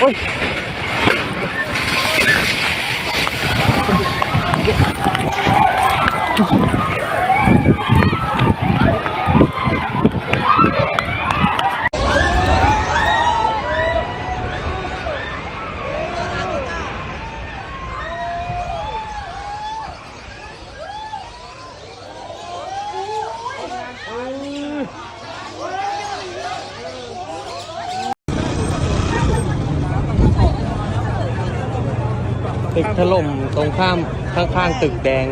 Oy. Oh. ตึกถล่มตรงข้ามข้างๆตึกแดง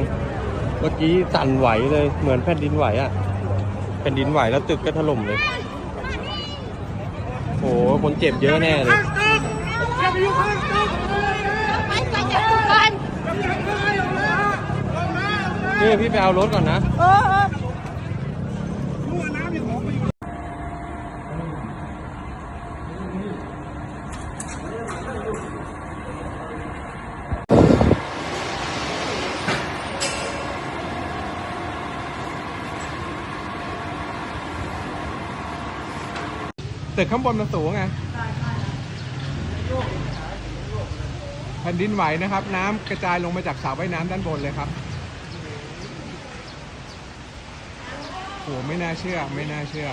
เมื่อกี้สั่นไหวเลยเหมือนแผ่นดินไหวอะ่ะแผ่นดินไหวแล้วตึกก็ถล่มเลยโอ้โหคนเจ็บเยอะแน่เลยไม่ไปจากทุกคนนี่พี่ไปเอารถก่อนนะ เออเออ ตึกข้างบนมันสูงไงแผ่นดินไหวนะครับ น้ำกระจายลงมาจากสระว่ายน้ำด้านบนเลยครับโหไม่น่าเชื่อ ไม่น่าเชื่อ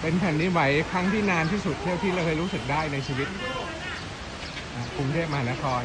เป็นแผ่นดินไหวครั้งที่นานที่สุดเท่าที่เราเคยรู้สึกได้ในชีวิตกรุงเทพมหานคร